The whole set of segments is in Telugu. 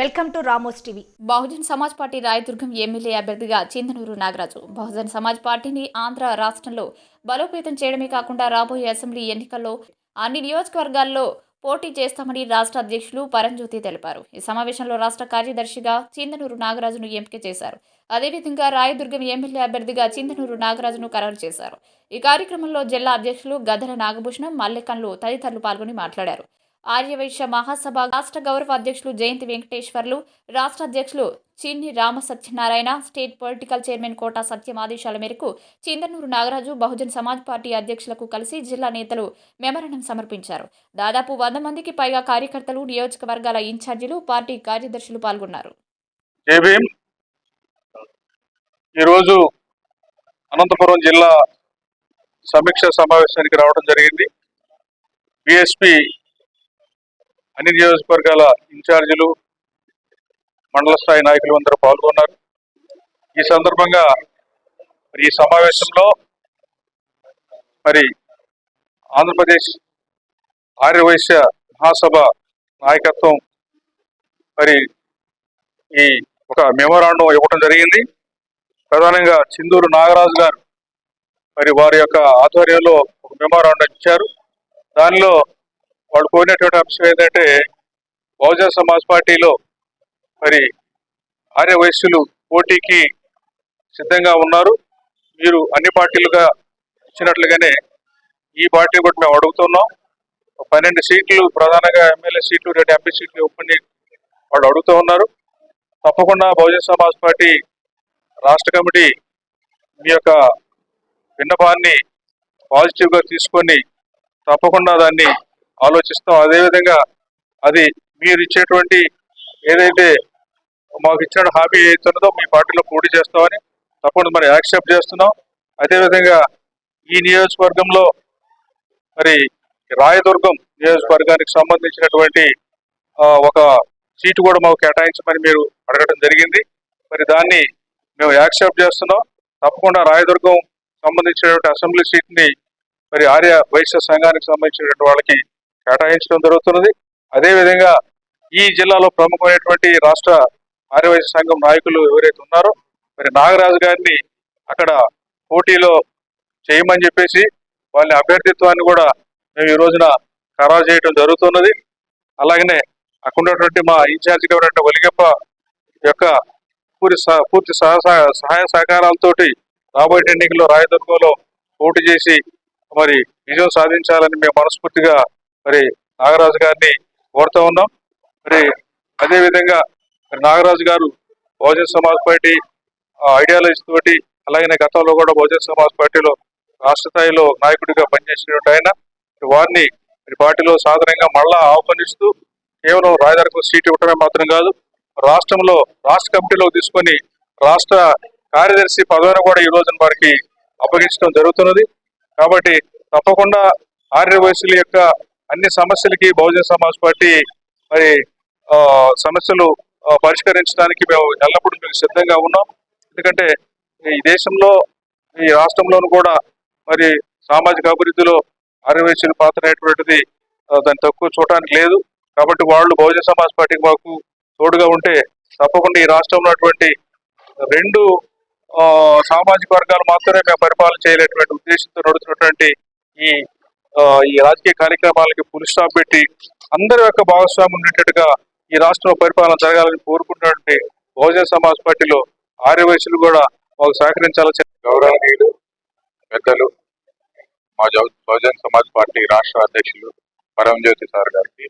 Welcome to Ramos TV. Bahujan Samaj party Rayadurgam MLA అభ్యర్థిగా చిందనూరు నాగరాజు. బహుజన్ సమాజ్ పార్టీని ఆంధ్ర రాష్ట్రంలో బలోపేతం చేయడమే కాకుండా రాబోయే అసెంబ్లీ ఎన్నికల్లో అన్ని నియోజకవర్గాల్లో పోటీ చేస్తామని రాష్ట్ర అధ్యక్షులు పరంజ్యోతి తెలిపారు. ఈ సమావేశంలో రాష్ట్ర కార్యదర్శిగా చిందనూరు నాగరాజును ఎంపిక చేశారు. అదేవిధంగా రాయదుర్గం ఎమ్మెల్యే అభ్యర్థిగా చిందనూరు నాగరాజును ఖరారు చేశారు. ఈ కార్యక్రమంలో జిల్లా అధ్యక్షులు గదర నాగభూషణం మల్లెకన్లు తదితరులు పాల్గొని మాట్లాడారు. ఆర్యవైశ్య మహాసభ రాష్ట్ర గౌరవ అధ్యక్షులు జయంతి వెంకటేశ్వర్లు రాష్ట్ర అధ్యక్షులు Chinni Rama Satyanarayana state political chairman Kota Satyam ఆదేశాల మేరకు చిందనూరు నాగరాజు బహుజన్ సమాజ్ పార్టీ అధ్యక్షులకు కలిసి జిల్లా నేతలు మెమరణం సమర్పించారు. దాదాపు వంద మందికి పైగా కార్యకర్తలు నియోజకవర్గాల ఇన్ఛార్జీలు పార్టీ కార్యదర్శులు పాల్గొన్నారు. ఈరోజు అనంతపురం జిల్లా సమీక్ష సమావేశానికి రావడం జరిగింది. బిఎస్పి అన్ని నియోజకవర్గాల ఇన్ఛార్జీలు మండల స్థాయి నాయకులు అందరూ పాల్గొన్నారు. ఈ సందర్భంగా ఈ సమావేశంలో మరి ఆంధ్రప్రదేశ్ ఆర్యవైశ్య మహాసభ నాయకత్వం మరి ఈ ఒక మెమోరాండం ఇవ్వడం జరిగింది. ప్రధానంగా చిందూరు నాగరాజు గారు మరి వారి యొక్క ఆధ్వర్యంలో ఒక మెమోరాండం ఇచ్చారు. దానిలో వాళ్ళు కోరినటువంటి అంశం ఏంటంటే బహుజన సమాజ్ పార్టీలో మరి ఆర్య వయస్సులు పోటీకి సిద్ధంగా ఉన్నారు. మీరు అన్ని పార్టీలుగా ఇచ్చినట్లుగానే ఈ పార్టీ కూడా మేము అడుగుతున్నాం. పన్నెండు సీట్లు ప్రధానంగా ఎమ్మెల్యే సీట్లు రెండు ఎంపీ సీట్లు ఇవ్వని వాళ్ళు అడుగుతూ ఉన్నారు. తప్పకుండా బహుజన సమాజ్ పార్టీ రాష్ట్ర కమిటీ మీ యొక్క విన్నపాన్ని పాజిటివ్గా తీసుకొని తప్పకుండా దాన్ని ఆలోచిస్తాం. అదేవిధంగా అది మీరు ఇచ్చేటువంటి ఏదైతే మాకు ఇచ్చిన హామీ ఏదైతున్నదో మీ పార్టీలో పోటీ చేస్తామని తప్పకుండా మరి యాక్సెప్ట్ చేస్తున్నాం. అదేవిధంగా ఈ నియోజకవర్గంలో మరి రాయదుర్గం నియోజకవర్గానికి సంబంధించినటువంటి ఒక సీటు కూడా మాకు కేటాయించమని మీరు అడగడం జరిగింది. మరి దాన్ని మేము యాక్సెప్ట్ చేస్తున్నాం. తప్పకుండా రాయదుర్గం సంబంధించినటువంటి అసెంబ్లీ సీట్ని మరి ఆర్య వైశ్య సంఘానికి సంబంధించినటువంటి వాళ్ళకి కేటాయించడం జరుగుతున్నది. అదేవిధంగా ఈ జిల్లాలో ప్రముఖమైనటువంటి రాష్ట్ర ఆర్యవైశ్య సంఘం నాయకులు ఎవరైతే ఉన్నారో మరి నాగరాజు గారిని అక్కడ పోటీలో చేయమని చెప్పేసి వాళ్ళ అభ్యర్థిత్వాన్ని కూడా మేము ఈ రోజున ఖరారు చేయడం జరుగుతున్నది. అలాగనే అక్కడ ఉన్నటువంటి మా ఇన్ఛార్జ్ ఎవరంటే ఒలిగప్ప యొక్క పూర్తి సహ- పూర్తి సహ- సహాయ సహకారాలతోటి రాబోయే ఎన్నికల్లో రాయదుర్గంలో పోటీ చేసి మరి విజయం సాధించాలని మేము మనస్ఫూర్తిగా మరి నాగరాజు గారిని కోరుతూ ఉన్నాం. మరి అదేవిధంగా మరి నాగరాజు గారు బహుజన సమాజ్ పార్టీ ఐడియాలజీ తోటి అలాగే గతంలో కూడా బహుజన సమాజ్ పార్టీలో రాష్ట్ర స్థాయిలో నాయకుడిగా పనిచేసినటువంటి ఆయన మరి వారిని మరి పార్టీలో సాధారణంగా మళ్ళా ఆహ్వానిస్తూ కేవలం రాయదారికి సీట్ ఇవ్వడమే మాత్రం కాదు రాష్ట్రంలో రాష్ట్ర కమిటీలో తీసుకొని రాష్ట్ర కార్యదర్శి పదవిని కూడా ఈ రోజున వారికి అప్పగించడం జరుగుతున్నది. కాబట్టి తప్పకుండా ఆర్యవయసుల యొక్క అన్ని సమస్యలకి బహుజన సమాజ్ పార్టీ మరి సమస్యలు పరిష్కరించడానికి మేము ఎల్లప్పుడూ మేము సిద్ధంగా ఉన్నాం. ఎందుకంటే ఈ దేశంలో ఈ రాష్ట్రంలోనూ కూడా మరి సామాజిక అభివృద్ధిలో ఆర్యవైశ్యుల పాత్ర అనేటువంటిది దాన్ని తక్కువ చూడటానికి లేదు. కాబట్టి వాళ్ళు బహుజన సమాజ్ పార్టీకి మాకు తోడుగా ఉంటే తప్పకుండా ఈ రాష్ట్రంలో ఉన్నటువంటి రెండు సామాజిక వర్గాలు మాత్రమే మేము పరిపాలన చేయలేటువంటి ఉద్దేశంతో నడుస్తున్నటువంటి ఈ ఈ రాజకీయ కార్యక్రమాలకి పులి స్టాప్ పెట్టి అందరి యొక్క భాగస్వామ్యం ఉండేటట్టుగా ఈ రాష్ట్రంలో పరిపాలన జరగాలని కోరుకుంటున్నటువంటి బహుజన సమాజ్ పార్టీలో ఆర్యవయసులు కూడా మాకు సహకరించాలని గౌరవనీయులు పెద్దలు మా బహుజన సమాజ్ పార్టీ రాష్ట్ర అధ్యక్షులు పరంజ్యోతి సార్ గారికి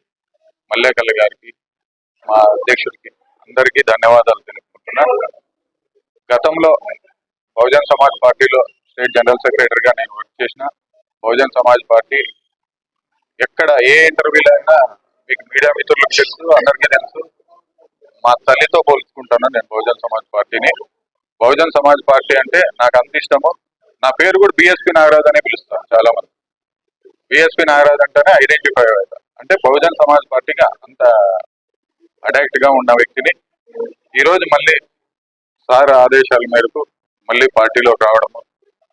మల్లేకల్ గారికి మా అధ్యక్షుడికి అందరికీ ధన్యవాదాలు తెలుపుకుంటున్నాను గతంలో బహుజన్ సమాజ్ పార్టీలో స్టేట్ జనరల్ సెక్రటరీగా నేను వర్క్ చేసిన బహుజన్ సమాజ్ పార్టీ ఎక్కడ ఏ ఇంటర్వ్యూలో అయినా మీకు మీడియా మిత్రులకు తెలుసు అందరికీ తెలుసు. మా తల్లితో పోల్చుకుంటాను నేను బహుజన్ సమాజ్ పార్టీని. బహుజన్ సమాజ్ పార్టీ అంటే నాకు అంత ఇష్టము. నా పేరు కూడా బిఎస్పి నాగరాజ్ అనే పిలుస్తాను చాలా మంది బిఎస్పి నాగరాజ్ అంటేనే ఐడెంటిఫై అవుతారు అంటే బహుజన్ సమాజ్ పార్టీగా అంత అడాక్ట్గా ఉన్న వ్యక్తిని ఈరోజు మళ్ళీ సార్ ఆదేశాల మేరకు మళ్ళీ పార్టీలోకి రావడము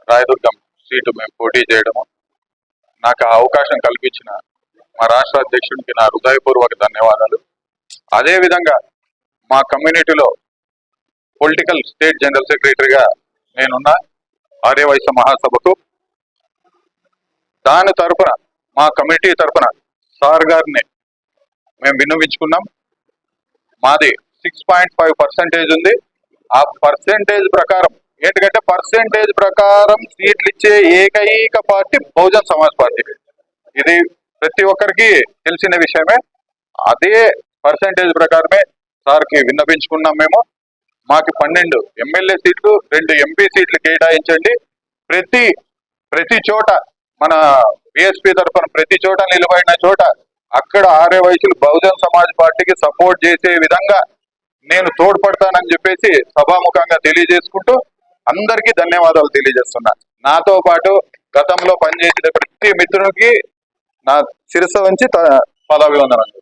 రాయదుర్గం సీటు మేము పోటీ చేయడము నాకు ఆ అవకాశం కల్పించిన మా రాష్ట్ర అధ్యక్షుడికి నా హృదయపూర్వక ధన్యవాదాలు. అదేవిధంగా మా కమ్యూనిటీలో పొలిటికల్ స్టేట్ జనరల్ సెక్రటరీగా నేనున్న ఆర్యవైశ్య మహాసభకు. దాని తరపున మా కమిటీ తరపున సార్ గారిని మేము విన్నవించుకున్నాం. మాది సిక్స్ పాయింట్ ఫైవ్ పర్సెంటేజ్ ఉంది. ఆ పర్సెంటేజ్ ప్రకారం ఏంటంటే పర్సెంటేజ్ ప్రకారం సీట్లు ఇచ్చే ఏకైక పార్టీ బహుజన్ సమాజ్ పార్టీ. ఇది ప్రతి ఒక్కరికి తెలిసిన విషయమే. అదే పర్సెంటేజ్ ప్రకారమే సార్కి విన్నపించుకున్నాం మేము. మాకు పన్నెండు ఎమ్మెల్యే సీట్లు రెండు ఎంపీ సీట్లు కేటాయించండి. ప్రతి ప్రతి చోట మన బిఎస్పీ తరఫున ప్రతి చోట నిలబడిన చోట అక్కడ ఆరే వయసులు బహుజన్ సమాజ్ పార్టీకి సపోర్ట్ చేసే విధంగా నేను తోడ్పడతానని చెప్పేసి సభాముఖంగా తెలియజేసుకుంటూ అందరికీ ధన్యవాదాలు తెలియజేస్తున్నా. నాతో పాటు గతంలో పనిచేసిన ప్రతి మిత్రునికి నా శిరస వంచి త- పదాభివందనం